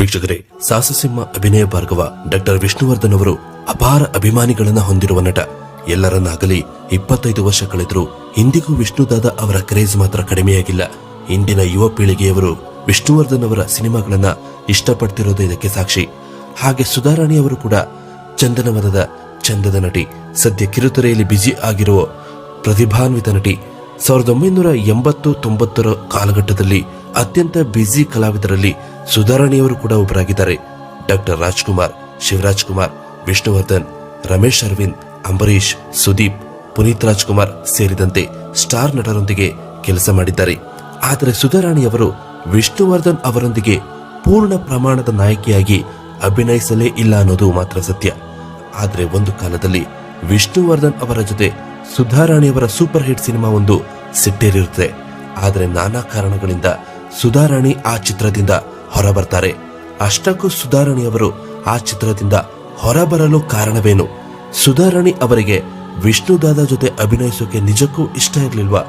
ವೀಕ್ಷಕರೇ ಸಾಸಸಿಂಹ ಅಭಿನಯ ಭಾರ್ಗವ ಡಾಕ್ಟರ್ ವಿಷ್ಣುವರ್ಧನ್ ಅವರು ಅಪಾರ ಅಭಿಮಾನಿಗಳನ್ನ ಹೊಂದಿರುವ ನಟ. ಎಲ್ಲರನ್ನಾಗಲಿ ಇಪ್ಪತ್ತೈದು ವರ್ಷ ಕಳೆದರೂ ಇಂದಿಗೂ ವಿಷ್ಣುದಾದ ಅವರ ಕ್ರೇಜ್ ಮಾತ್ರ ಕಡಿಮೆಯಾಗಿಲ್ಲ. ಇಂದಿನ ಯುವ ಪೀಳಿಗೆಯವರು ವಿಷ್ಣುವರ್ಧನ್ ಅವರ ಸಿನಿಮಾಗಳನ್ನ ಇಷ್ಟಪಡ್ತಿರೋದು ಇದಕ್ಕೆ ಸಾಕ್ಷಿ. ಹಾಗೆ ಸುಧಾರಾಣಿ ಅವರು ಕೂಡ ಚಂದನವನದ ಚಂದದ ನಟಿ, ಸದ್ಯ ಕಿರುತೆರೆಯಲ್ಲಿ ಬ್ಯುಸಿ ಆಗಿರುವ ಪ್ರತಿಭಾನ್ವಿತ ನಟಿ, ಸಾವಿರದ ಒಂಬೈನೂರ ಎಂಬತ್ತು ತೊಂಬತ್ತರ ಕಾಲಘಟ್ಟದಲ್ಲಿ ಅತ್ಯಂತ ಬ್ಯುಸಿ ಕಲಾವಿದರಲ್ಲಿ ಸುಧಾರಾಣಿಯವರು ಕೂಡ ಒಬ್ಬರಾಗಿದ್ದಾರೆ. ಡಾಕ್ಟರ್ ರಾಜ್ಕುಮಾರ್, ಶಿವರಾಜ್ ಕುಮಾರ್, ವಿಷ್ಣುವರ್ಧನ್, ರಮೇಶ್ ಅರವಿಂದ್ ಅಂಬರೀಶ್ ಸುದೀಪ್, ಪುನೀತ್ ರಾಜ್ಕುಮಾರ್ ಸೇರಿದಂತೆ ಸ್ಟಾರ್ ನಟರೊಂದಿಗೆ ಕೆಲಸ ಮಾಡಿದ್ದಾರೆ. ಆದರೆ ಸುಧಾರಾಣಿಯವರು ವಿಷ್ಣುವರ್ಧನ್ ಅವರೊಂದಿಗೆ ಪೂರ್ಣ ಪ್ರಮಾಣದ ನಾಯಕಿಯಾಗಿ ಅಭಿನಯಿಸಲೇ ಇಲ್ಲ ಅನ್ನೋದು ಮಾತ್ರ ಸತ್ಯ. ಆದರೆ ಒಂದು ಕಾಲದಲ್ಲಿ ವಿಷ್ಣುವರ್ಧನ್ ಅವರ ಜೊತೆ ಸುಧಾರಾಣಿಯವರ ಸೂಪರ್ ಹಿಟ್ ಸಿನಿಮಾ ಒಂದು ಸಿಟ್ಟೇರಿರುತ್ತೆ. ಆದರೆ ನಾನಾ ಕಾರಣಗಳಿಂದ ಸುಧಾರಾಣಿ ಆ ಚಿತ್ರದಿಂದ ಹೊರಬರ್ತಾರೆ. ಅಷ್ಟಕ್ಕೂ ಸುಧಾರಾಣಿಯವರು ಆ ಚಿತ್ರದಿಂದ ಹೊರಬರಲು ಕಾರಣವೇನು? ಸುಧಾರಾಣಿ ಅವರಿಗೆ ವಿಷ್ಣುದಾದ ಜೊತೆ ಅಭಿನಯಿಸೋಕೆ ನಿಜಕ್ಕೂ ಇಷ್ಟ ಇರಲಿಲ್ವಾ?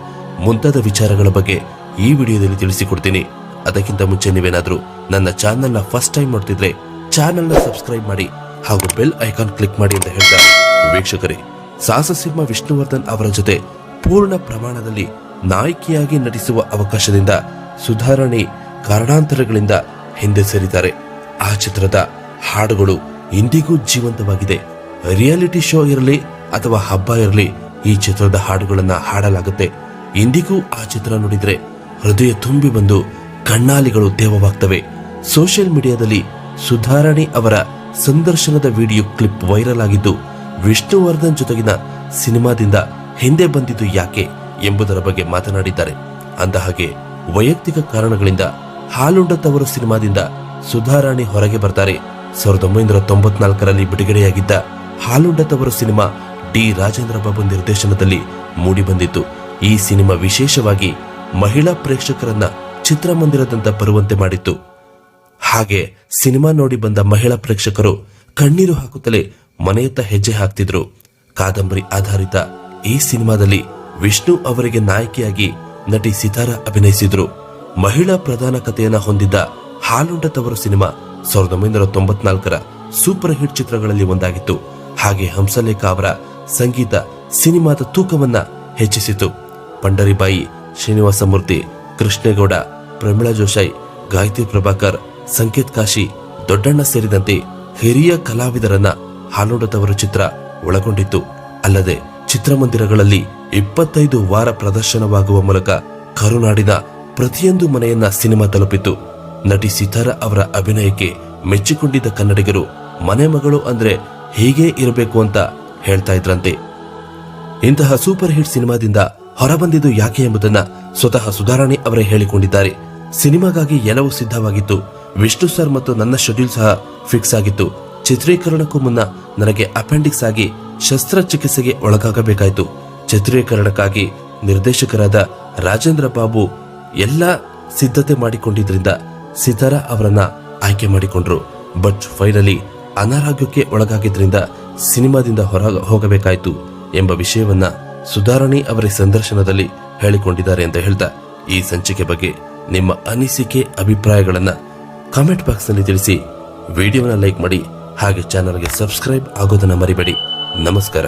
ಮುಂತಾದ ವಿಚಾರಗಳ ಬಗ್ಗೆ ಈ ವಿಡಿಯೋದಲ್ಲಿ ತಿಳಿಸಿಕೊಡ್ತೀನಿ. ಅದಕ್ಕಿಂತ ಮುಂಚೆ ನೀವೇನಾದರೂ ನನ್ನ ಚಾನೆಲ್ನ ಫಸ್ಟ್ ಟೈಮ್ ನೋಡ್ತಿದ್ರೆ ಚಾನೆಲ್ನ ಸಬ್ಸ್ಕ್ರೈಬ್ ಮಾಡಿ ಹಾಗೂ ಬೆಲ್ ಐಕಾನ್ ಕ್ಲಿಕ್ ಮಾಡಿ ಅಂತ ಹೇಳ್ತಾ ವೀಕ್ಷಕರೇ ಸಾಹಸಸಿಂಹ ವಿಷ್ಣುವರ್ಧನ್ ಅವರ ಜೊತೆ ಪೂರ್ಣ ಪ್ರಮಾಣದಲ್ಲಿ ನಾಯಕಿಯಾಗಿ ನಟಿಸುವ ಅವಕಾಶದಿಂದ ಸುಧಾರಣೆ, ಕಾರಣಾಂತರಗಳಿಂದ ಹಿಂದೆ ಸರಿತಾರೆ. ಆ ಚಿತ್ರದ ಹಾಡುಗಳು ಇಂದಿಗೂ ಜೀವಂತವಾಗಿದೆ. ರಿಯಾಲಿಟಿ ಶೋ ಇರಲಿ ಅಥವಾ ಹಬ್ಬ ಇರಲಿ, ಈ ಚಿತ್ರದ ಹಾಡುಗಳನ್ನು ಹಾಡಲಾಗುತ್ತೆ. ಇಂದಿಗೂ ಆ ಚಿತ್ರ ನೋಡಿದ್ರೆ ಹೃದಯ ತುಂಬಿ ಬಂದು ಕಣ್ಣಾಲಿಗಳು ತೇವವಾಗ್ತವೆ ಸೋಷಿಯಲ್ ಮೀಡಿಯಾದಲ್ಲಿ ಸುಧಾರಣೆ ಅವರ ಸಂದರ್ಶನದ ವಿಡಿಯೋ ಕ್ಲಿಪ್ ವೈರಲ್ ಆಗಿದ್ದು, ವಿಷ್ಣುವರ್ಧನ್ ಜೊತೆಗಿನ ಸಿನಿಮಾದಿಂದ ಹಿಂದೆ ಬಂದಿದ್ದು ಯಾಕೆ ಎಂಬುದರ ಬಗ್ಗೆ ಮಾತನಾಡಿದ್ದಾರೆ. ಅಂದಹಾಗೆ ವೈಯಕ್ತಿಕ ಕಾರಣಗಳಿಂದ ಹಾಲುಂಡ ತವರು ಸಿನಿಮಾದಿಂದ ಸುಧಾರಾಣಿ ಹೊರಗೆ ಬರ್ತಾರೆ. ಸಾವಿರದ ಒಂಬೈನೂರ ತೊಂಬತ್ನಾಲ್ಕರಲ್ಲಿ ಬಿಡುಗಡೆಯಾಗಿದ್ದ ಹಾಲುಂಡ ತವರು ಸಿನಿಮಾ ಡಿ ರಾಜೇಂದ್ರ ಬಾಬು ನಿರ್ದೇಶನದಲ್ಲಿ ಮೂಡಿಬಂದಿತ್ತು. ಈ ಸಿನಿಮಾ ವಿಶೇಷವಾಗಿ ಮಹಿಳಾ ಪ್ರೇಕ್ಷಕರನ್ನ ಚಿತ್ರಮಂದಿರದಂತ ಬರುವಂತೆ ಮಾಡಿತ್ತು. ಹಾಗೆ ಸಿನಿಮಾ ನೋಡಿ ಬಂದ ಮಹಿಳಾ ಪ್ರೇಕ್ಷಕರು ಕಣ್ಣೀರು ಹಾಕುತ್ತಲೇ ಮನೆಯತ್ತ ಹೆಜ್ಜೆ ಹಾಕ್ತಿದ್ರು. ಕಾದಂಬರಿ ಆಧಾರಿತ ಈ ಸಿನಿಮಾದಲ್ಲಿ ವಿಷ್ಣು ಅವರಿಗೆ ನಾಯಕಿಯಾಗಿ ನಟಿ ಸಿತಾರ ಅಭಿನಯಿಸಿದ್ರು. ಮಹಿಳಾ ಪ್ರಧಾನ ಕಥೆಯನ್ನ ಹೊಂದಿದ್ದ ಹಾಲುಂಡ ತವರು ಸಿನಿಮಾ ಸಾವಿರದ ಒಂಬೈನೂರ ತೊಂಬತ್ನಾಲ್ಕರ ಸೂಪರ್ ಹಿಟ್ ಚಿತ್ರಗಳಲ್ಲಿ ಒಂದಾಗಿತ್ತು. ಹಾಗೆ ಹಂಸಲೇಖ ಅವರ ಸಂಗೀತ ಸಿನಿಮಾದ ತೂಕವನ್ನ ಹೆಚ್ಚಿಸಿತು. ಪಂಡರಿಬಾಯಿ ಶ್ರೀನಿವಾಸ ಮೂರ್ತಿ ಕೃಷ್ಣೇಗೌಡ ಪ್ರಮೀಳಾ ಜೋಶಾಯ್ ಗಾಯತ್ರಿ ಪ್ರಭಾಕರ್, ಸಂಕೇತ್ ಕಾಶಿ, ದೊಡ್ಡಣ್ಣ ಸೇರಿದಂತೆ ಹಿರಿಯ ಕಲಾವಿದರನ್ನ ಹಾಲೋಡದವರ ಚಿತ್ರ ಒಳಗೊಂಡಿತ್ತು. ಅಲ್ಲದೆ ಚಿತ್ರಮಂದಿರಗಳಲ್ಲಿ ಇಪ್ಪತ್ತೈದು ವಾರ ಪ್ರದರ್ಶನವಾಗುವ ಮೂಲಕ ಕರುನಾಡಿನ ಪ್ರತಿಯೊಂದು ಮನೆಯನ್ನ ಸಿನಿಮಾ ತಲುಪಿತು ನಟಿ ಸಿತಾರ ಅವರ ಅಭಿನಯಕ್ಕೆ ಮೆಚ್ಚಿಕೊಂಡಿದ್ದ ಕನ್ನಡಿಗರು ಮನೆ ಮಗಳು ಅಂದ್ರೆ ಹೀಗೆ ಇರಬೇಕು ಅಂತ ಹೇಳ್ತಾ ಇದ್ರಂತೆ. ಇಂತಹ ಸೂಪರ್ ಹಿಟ್ ಸಿನಿಮಾದಿಂದ ಹೊರಬಂದಿದ್ದು ಯಾಕೆ ಎಂಬುದನ್ನ ಸ್ವತಃ ಸುಧಾರಾಣಿ ಅವರೇ ಹೇಳಿಕೊಂಡಿದ್ದಾರೆ. ಸಿನಿಮಾಗಾಗಿ ಎಲ್ಲವೂ ಸಿದ್ಧವಾಗಿತ್ತು ವಿಷ್ಣು ಸರ್ ಮತ್ತು ನನ್ನ ಶೆಡ್ಯೂಲ್ ಸಹ ಫಿಕ್ಸ್ ಆಗಿತ್ತು. ಚಿತ್ರೀಕರಣಕ್ಕೂ ಮುನ್ನ ನನಗೆ ಅಪೆಂಡಿಕ್ಸ್ ಆಗಿ ಶಸ್ತ್ರಚಿಕಿತ್ಸೆಗೆ ಒಳಗಾಗಬೇಕಾಯಿತು. ಚಿತ್ರೀಕರಣಕ್ಕಾಗಿ ನಿರ್ದೇಶಕರಾದ ರಾಜೇಂದ್ರ ಬಾಬು ಎಲ್ಲ ಸಿದ್ಧತೆ ಮಾಡಿಕೊಂಡಿದ್ರಿಂದ ಸಿತಾರ ಅವರನ್ನ ಆಯ್ಕೆ ಮಾಡಿಕೊಂಡ್ರು. ಬಟ್ ಫೈನಲಿ ಅನಾರೋಗ್ಯಕ್ಕೆ ಒಳಗಾಗಿದ್ರಿಂದ ಸಿನಿಮಾದಿಂದ ಹೊರ ಹೋಗಬೇಕಾಯಿತು ಎಂಬ ವಿಷಯವನ್ನ ಸುಧಾರಣಿ ಅವರ ಸಂದರ್ಶನದಲ್ಲಿ ಹೇಳಿಕೊಂಡಿದ್ದಾರೆ ಅಂತ ಹೇಳ್ತಾ ಈ ಸಂಚಿಕೆ ಬಗ್ಗೆ ನಿಮ್ಮ ಅನಿಸಿಕೆ, ಅಭಿಪ್ರಾಯಗಳನ್ನು ಕಾಮೆಂಟ್ ಬಾಕ್ಸ್ನಲ್ಲಿ ತಿಳಿಸಿ. ವಿಡಿಯೋನ ಲೈಕ್ ಮಾಡಿ. ಹಾಗೆ ಚಾನಲ್ಗೆ ಸಬ್ಸ್ಕ್ರೈಬ್ ಆಗೋದನ್ನು ಮರಿಬೇಡಿ. ನಮಸ್ಕಾರ.